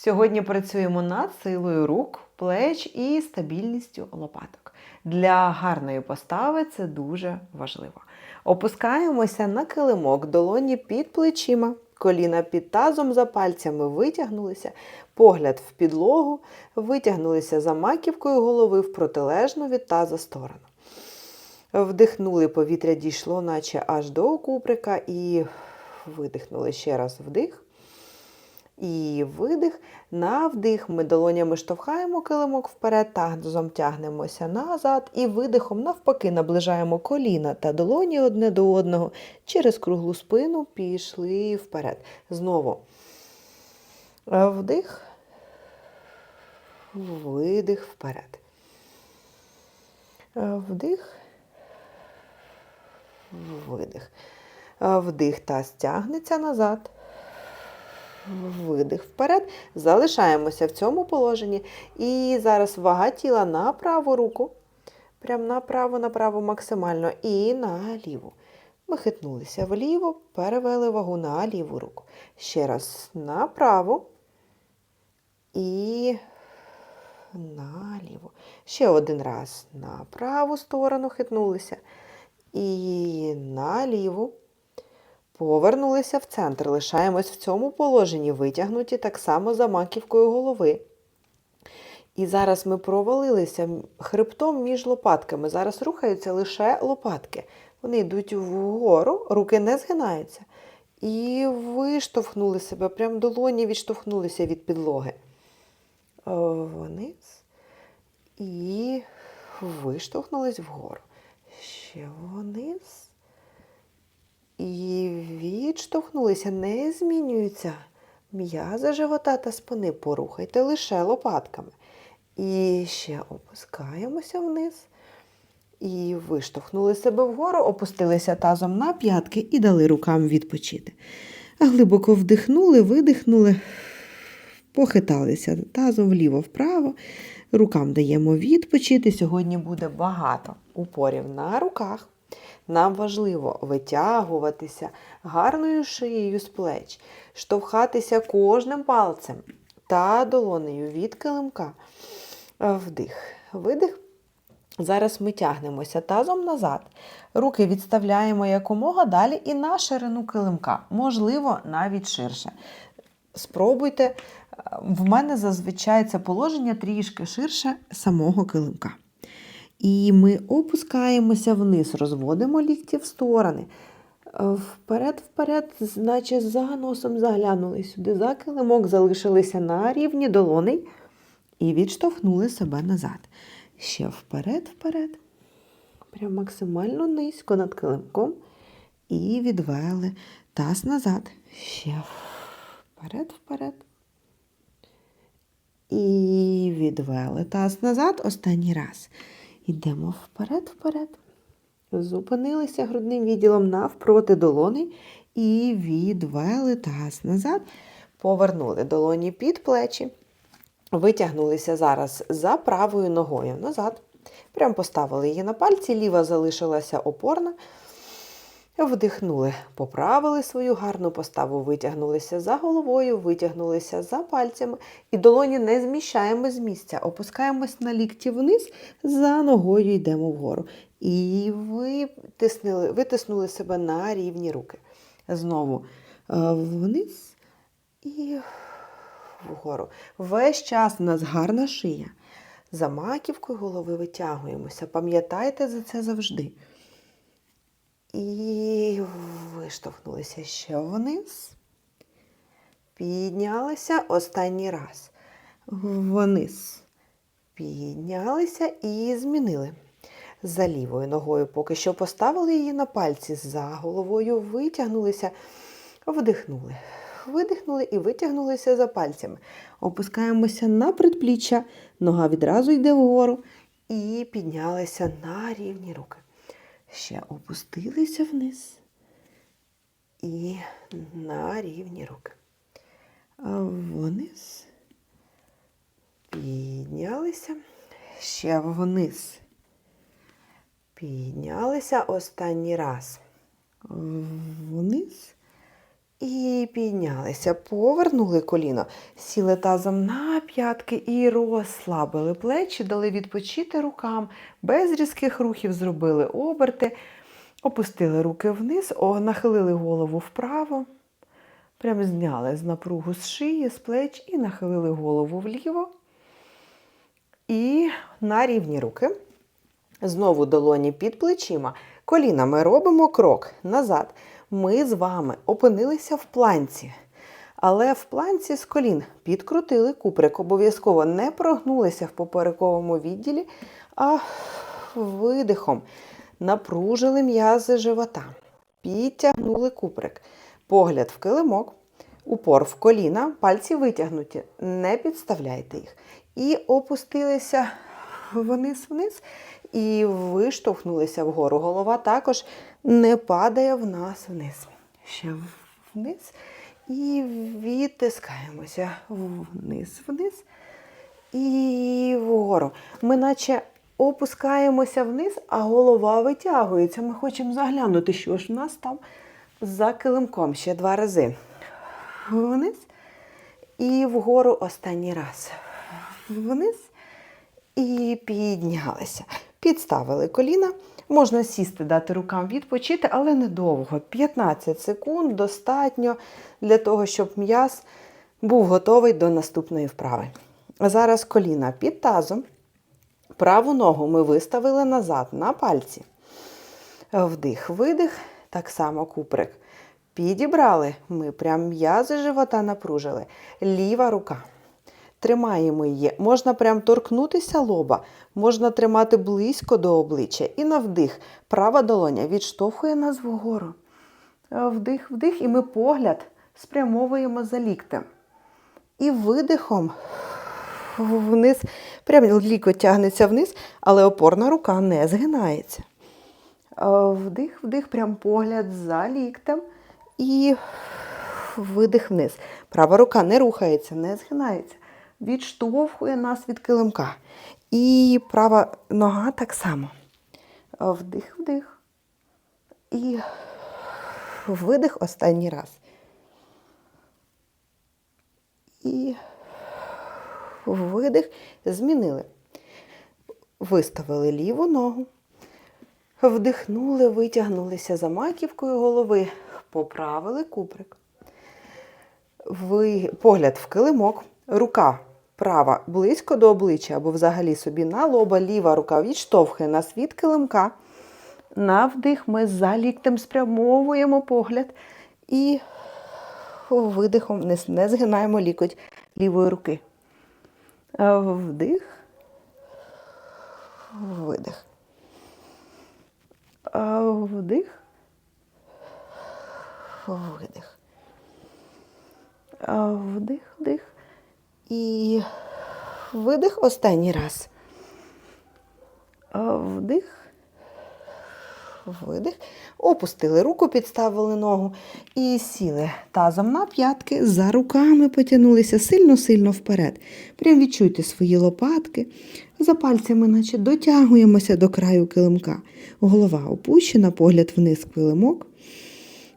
Сьогодні працюємо над силою рук, плеч і стабільністю лопаток. Для гарної постави це дуже важливо. Опускаємося на килимок, долоні під плечима, коліна під тазом за пальцями витягнулися, погляд в підлогу, витягнулися за маківкою голови в протилежну від таза сторону. Вдихнули, повітря дійшло, наче аж до куприка, і видихнули ще раз вдих. І видих. На вдих ми долонями штовхаємо килимок вперед, тазом тягнемося назад. І видихом навпаки наближаємо коліна та долоні одне до одного. Через круглу спину пішли вперед. Знову. Вдих. Видих вперед. Вдих. Видих. Вдих таз тягнеться назад. Видих вперед. Залишаємося в цьому положенні. І зараз вага тіла на праву руку. Прям направо, направо максимально. І на ліву. Ми хитнулися вліво, перевели вагу на ліву руку. Ще раз направо. І на ліву. Ще один раз на праву сторону хитнулися. І на ліву. Повернулися в центр. Лишаємось в цьому положенні, витягнуті так само за маківкою голови. І зараз ми провалилися хребтом між лопатками. Зараз рухаються лише лопатки. Вони йдуть вгору, руки не згинаються. І виштовхнули себе, прям долоні відштовхнулися від підлоги. Е, Вниз. І виштовхнулись вгору. Ще вниз. І відштовхнулися, не змінюються м'язи живота та спини. Порухайте лише лопатками. І ще опускаємося вниз. І виштовхнули себе вгору, опустилися тазом на п'ятки і дали рукам відпочити. Глибоко вдихнули, видихнули, похиталися тазом вліво-вправо. Рукам даємо відпочити. Сьогодні буде багато упорів на руках. Нам важливо витягуватися гарною шиєю з плеч, штовхатися кожним пальцем та долонею від килимка. Вдих, видих. Зараз ми тягнемося тазом назад. Руки відставляємо якомога далі і на ширину килимка, можливо, навіть ширше. Спробуйте. Е, В мене зазвичай це положення трішки ширше самого килимка. І ми опускаємося вниз, розводимо лікті в сторони. Е, Вперед, вперед, наче за носом заглянули сюди, за килимок залишилися на рівні долоней і відштовхнули себе назад. Ще вперед, вперед. Прям максимально низько над килимком. І відвели таз назад. Ще вперед, вперед. І відвели таз назад останній раз. Йдемо вперед, вперед. Зупинилися грудним відділом навпроти долони і відвели таз назад. Повернули долоні під плечі. Витягнулися зараз за правою ногою назад. Прям поставили її на пальці, ліва залишилася опорна. Вдихнули, поправили свою гарну поставу, витягнулися за головою, витягнулися за пальцями. І долоні не зміщаємо з місця. Опускаємось на лікті вниз, за ногою йдемо вгору. І витиснули, витиснули себе на рівні руки. Знову е, вниз і вгору. Весь час у нас гарна шия. За маківкою голови витягуємося. Пам'ятайте за це завжди. І виштовхнулися ще вниз. Піднялися останній раз. Вниз. Піднялися і змінили. За лівою ногою поки що поставили її на пальці, за головою витягнулися, вдихнули. Видихнули і витягнулися за пальцями. Опускаємося на предпліччя, нога відразу йде вгору і піднялися на рівні руки. Ще опустилися вниз і на рівні руки. Вниз. Піднялися. Ще вниз. Піднялися останній раз. Вниз. І піднялися, повернули коліно, сіли тазом на п'ятки і розслабили плечі, дали відпочити рукам, без різких рухів зробили оберти, опустили руки вниз, нахилили голову вправо, прям зняли з напругу з шиї, з плеч і нахилили голову вліво. І на рівні руки. Знову долоні під плечима. Колінами робимо крок назад. Ми з вами опинилися в планці. Але в планці з колін підкрутили куприк. Обов'язково не прогнулися в поперековому відділі, а видихом напружили м'язи живота. Підтягнули куприк. Погляд в килимок, упор в коліна, пальці витягнуті. Не підставляйте їх. І опустилися вниз-вниз і виштовхнулися вгору. Голова також не падає в нас вниз. Ще вниз. І відтискаємося вниз-вниз і вгору. Ми наче опускаємося вниз, а голова витягується. Ми хочемо заглянути, що ж в нас там за килимком. Ще два рази. Вниз і вгору останній раз. Вниз і піднялися. Підставили коліна. Можна сісти, дати рукам відпочити, але недовго. 15 секунд достатньо для того, щоб м'яз був готовий до наступної вправи. Зараз коліна під тазом. Праву ногу ми виставили назад на пальці. Вдих, видих, так само куприк. Підібрали. Ми прям м'язи живота напружили. Ліва рука. Тримаємо її. Можна прям торкнутися лоба, можна тримати близько до обличчя. І на вдих. Права долоня відштовхує нас вгору. Вдих, вдих, і ми погляд спрямовуємо за ліктем. І видихом вниз, прям лікоть тягнеться вниз, але опорна рука не згинається. Вдих, вдих, прям погляд за ліктем. І видих вниз. Права рука не рухається, не згинається. Відштовхує нас від килимка. І права нога так само. Вдих, вдих. І видих останній раз. І видих. Змінили. Виставили ліву ногу. Вдихнули, витягнулися за маківкою голови, поправили куприк. Ви, погляд в килимок, рука права близько до обличчя або взагалі собі на лоба, ліва рука відштовхує нас від килимка. На вдих ми за ліктем спрямовуємо погляд і видихом не, згинаємо лікоть лівої руки. Вдих, видих. Вдих, видих. Вдих, вдих. І видих останній раз. Вдих. Видих. Опустили руку, підставили ногу і сіли тазом на п'ятки, за руками потягнулися сильно-сильно вперед. Прям відчуйте свої лопатки. За пальцями, наче дотягуємося до краю килимка. Голова опущена, погляд вниз килимок.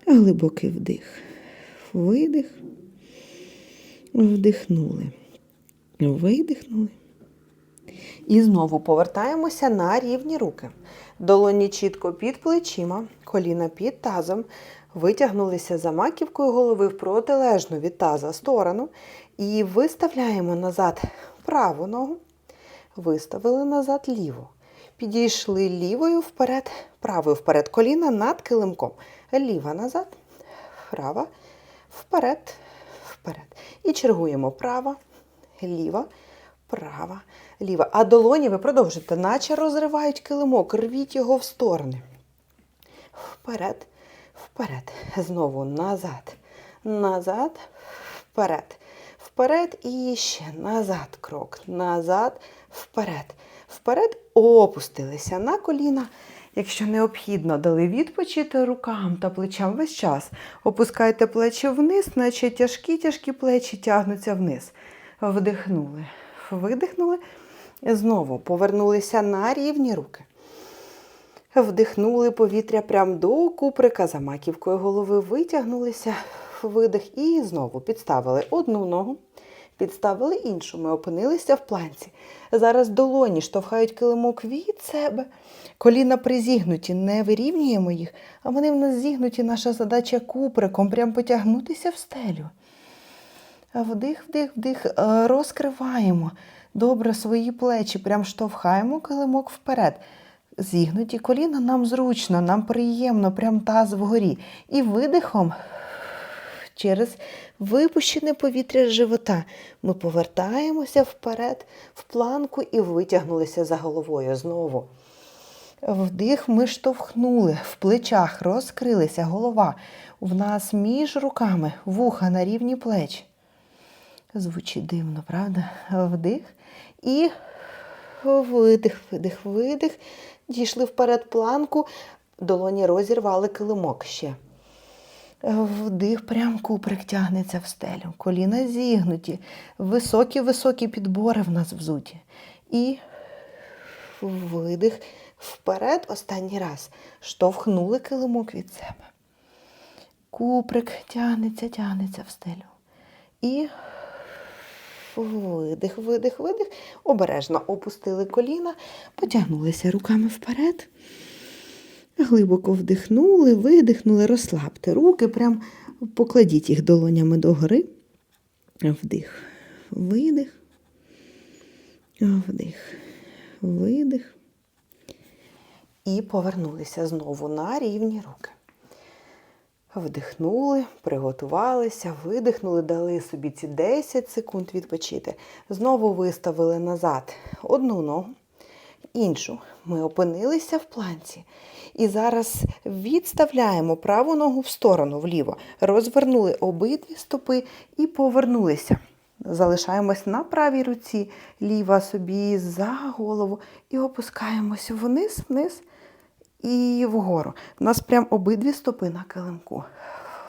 Глибокий вдих. Видих. Вдихнули. Видихнули. І знову повертаємося на рівні руки. Долоні чітко під плечима, коліна під тазом. Витягнулися за маківкою голови в протилежну від таза сторону. І виставляємо назад праву ногу. Виставили назад ліву. Підійшли лівою вперед, правою вперед. Коліна над килимком. Ліва назад, права, вперед, вперед. І чергуємо права, ліва, права, ліва. А долоні ви продовжуєте, наче розривають килимок, рвіть його в сторони. Вперед, вперед. Знову назад, назад, вперед. Вперед і ще назад крок. Назад, вперед. Вперед опустилися на коліна. Якщо необхідно, дали відпочити рукам та плечам весь час. Опускайте плечі вниз, наче тяжкі-тяжкі плечі тягнуться вниз. Вдихнули, видихнули. Знову повернулися на рівні руки. Вдихнули повітря прямо до куприка, за маківкою голови витягнулися. видих. І знову підставили одну ногу, підставили іншу. Ми опинилися в планці. Зараз долоні штовхають килимок від себе. Коліна призігнуті, не вирівнюємо їх, а вони в нас зігнуті. Наша задача куприком прям потягнутися в стелю. Вдих, вдих, вдих, Е, розкриваємо добре свої плечі, прям штовхаємо килимок вперед. Зігнуті коліна нам зручно, нам приємно, прям таз вгорі. І видихом через випущене повітря з живота ми повертаємося вперед в планку і витягнулися за головою знову. Вдих ми штовхнули, в плечах розкрилися голова. В нас між руками вуха на рівні плеч. Звучить дивно, правда? Вдих і видих, видих, видих. Дійшли вперед планку, долоні розірвали килимок ще. Вдих, прям куприк тягнеться в стелю. Коліна зігнуті, високі-високі підбори в нас взуті. І видих вперед останній раз. Штовхнули килимок від себе. Куприк тягнеться, тягнеться в стелю. І видих, видих, видих. Обережно опустили коліна, потягнулися руками вперед. Глибоко вдихнули, видихнули, розслабте руки, прям покладіть їх долонями догори. Вдих, видих, вдих, видих. І повернулися знову на рівні руки. Вдихнули, приготувалися, видихнули, дали собі ці 10 секунд відпочити. Знову виставили назад одну ногу, іншу. Ми опинилися в планці. І зараз відставляємо праву ногу в сторону вліво, розвернули обидві стопи і повернулися. Залишаємось на правій руці, ліва собі за голову і опускаємося вниз, вниз і вгору. У нас прям обидві стопи на килимку.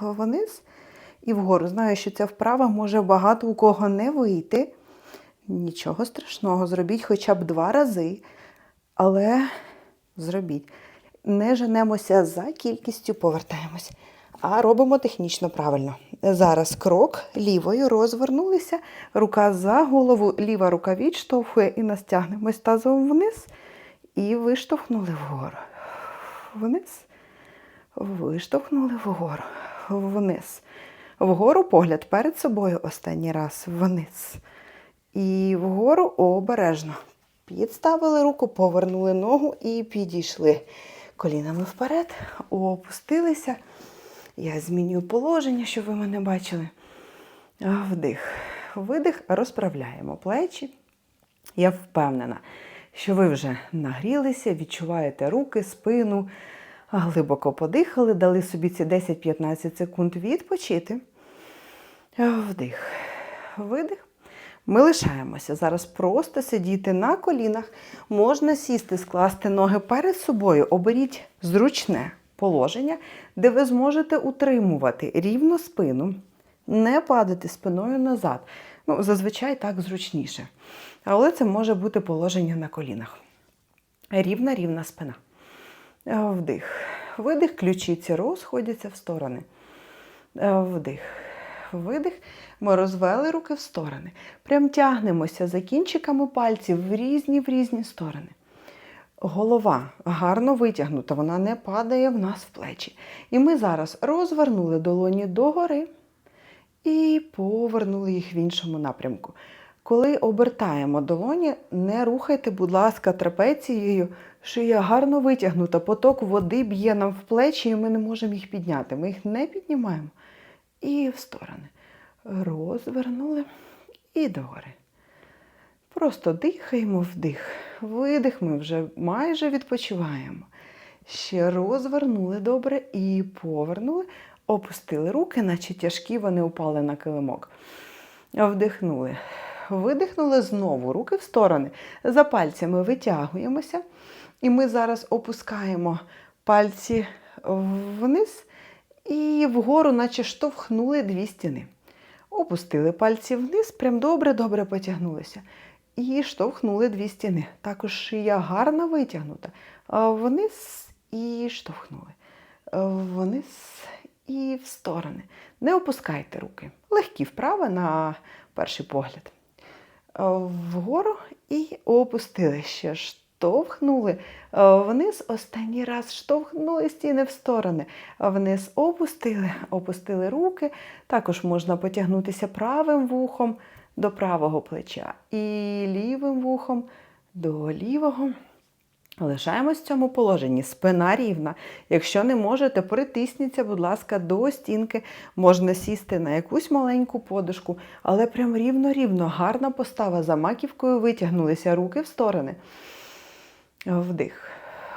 Вниз і вгору. Знаю, що ця вправа може багато у кого не вийти. Нічого страшного, зробіть хоча б два рази. Але зробіть. Не женемося за кількістю, повертаємось. А робимо технічно правильно. Зараз крок лівою розвернулися, рука за голову, ліва рука відштовхує і нас тягнемось тазом вниз і виштовхнули вгору. Вниз, виштовхнули вгору, вниз. Вгору погляд перед собою останній раз вниз. І вгору обережно. Підставили руку, повернули ногу і підійшли колінами вперед, опустилися. Я змінюю положення, щоб ви мене бачили. Вдих, видих, розправляємо плечі. Я впевнена, що ви вже нагрілися, відчуваєте руки, спину, глибоко подихали, дали собі ці 10-15 секунд відпочити. Вдих, видих. Ми лишаємося зараз просто сидіти на колінах. Можна сісти, скласти ноги перед собою, оберіть зручне положення, де ви зможете утримувати рівно спину, не падати спиною назад. Ну, Зазвичай так зручніше. Але це може бути положення на колінах. Рівна рівна спина. Вдих. Видих, ключиці розходяться в сторони. Вдих. Видих. Ми розвели руки в сторони. Прям тягнемося за кінчиками пальців в різні в різні сторони. Голова гарно витягнута, вона не падає в нас в плечі. І ми зараз розвернули долоні догори і повернули їх в іншому напрямку. Коли обертаємо долоні, не рухайте, будь ласка, трапецією, шия гарно витягнута, поток води б'є нам в плечі, і ми не можемо їх підняти. Ми їх не піднімаємо. І в сторони. Розвернули і догори. Просто дихаємо вдих. Видих, ми вже майже відпочиваємо. Ще розвернули добре і повернули, опустили руки, наче тяжкі вони упали на килимок. Вдихнули. Видихнули знову руки в сторони. За пальцями витягуємося. І ми зараз опускаємо пальці вниз і вгору, наче штовхнули дві стіни. Опустили пальці вниз, прям добре-добре потягнулися. І штовхнули дві стіни. Також шия гарно витягнута. Вниз і штовхнули. Вниз і в сторони. Не опускайте руки. Легкі вправи на перший погляд. Е, Вгору і опустили ще. Штовхнули е, вниз, останній раз штовхнули стіни в сторони. Е, Вниз опустили, опустили руки. Також можна потягнутися правим вухом до правого плеча і лівим вухом до лівого. Лишаємось в цьому положенні. Спина рівна. Якщо не можете, притисніться, будь ласка, до стінки. Можна сісти на якусь маленьку подушку, але прям рівно-рівно, гарна постава. За маківкою витягнулися руки в сторони. Вдих.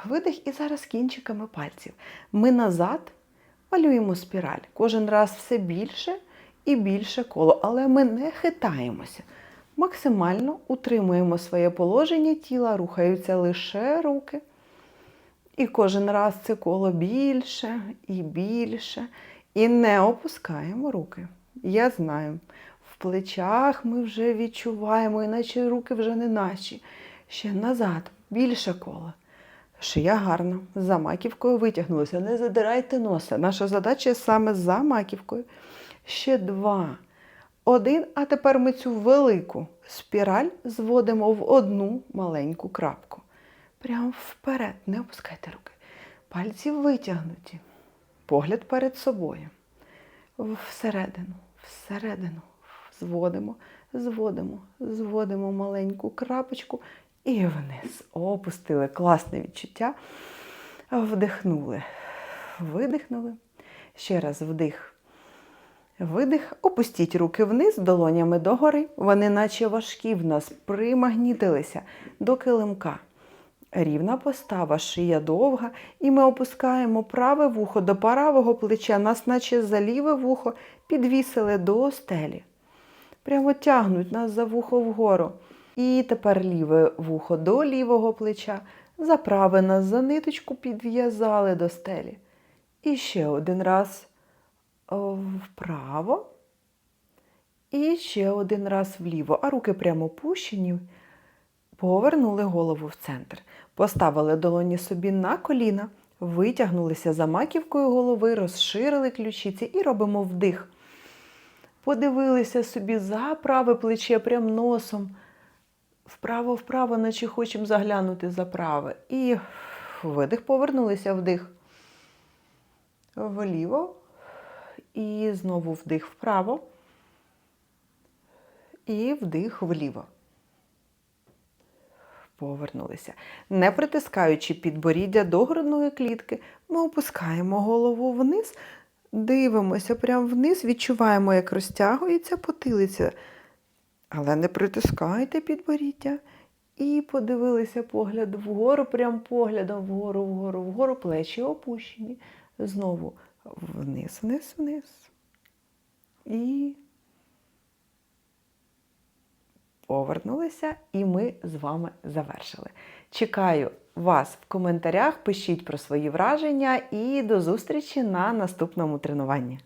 Видих і зараз кінчиками пальців. Ми назад малюємо спіраль. Кожен раз все більше і більше коло, але ми не хитаємося. Максимально утримуємо своє положення тіла, рухаються лише руки. І кожен раз це коло більше і більше. І не опускаємо руки. Я знаю, в плечах ми вже відчуваємо, іначе руки вже не наші. Ще назад, більше кола. Шия гарно, за маківкою витягнулася. Не задирайте носа. Наша задача саме за маківкою. Ще два. Один, а тепер ми цю велику спіраль зводимо в одну маленьку крапку. Прямо вперед, не опускайте руки. Пальці витягнуті. Погляд перед собою. Всередину, всередину. Зводимо, зводимо, зводимо маленьку крапочку і вниз. Опустили. Класне відчуття. Вдихнули. Видихнули. Ще раз вдих. Видих, опустіть руки вниз, долонями догори. Вони наче важкі в нас примагнітилися до килимка. Рівна постава, шия довга, і ми опускаємо праве вухо до правого плеча, нас наче за ліве вухо підвісили до стелі. Прямо тягнуть нас за вухо вгору. І тепер ліве вухо до лівого плеча, за праве нас за ниточку підв'язали до стелі. І ще один раз вправо. І ще один раз вліво, а руки прямо пущені. Повернули голову в центр. Поставили долоні собі на коліна, витягнулися за маківкою голови, розширили ключиці і робимо вдих. Подивилися собі за праве плече прям носом. Вправо-вправо, наче хочемо заглянути за праве. І видих, повернулися вдих. Вліво. І знову вдих вправо. І вдих вліво. Повернулися. Не притискаючи підборіддя до грудної клітки, ми опускаємо голову вниз, дивимося прямо вниз, відчуваємо, як розтягується потилиця. Але не притискайте підборіддя. І подивилися погляд вгору, прям поглядом вгору, вгору, вгору, плечі опущені. Знову вниз, вниз, вниз. І повернулися, і ми з вами завершили. Чекаю вас в коментарях, пишіть про свої враження і до зустрічі на наступному тренуванні.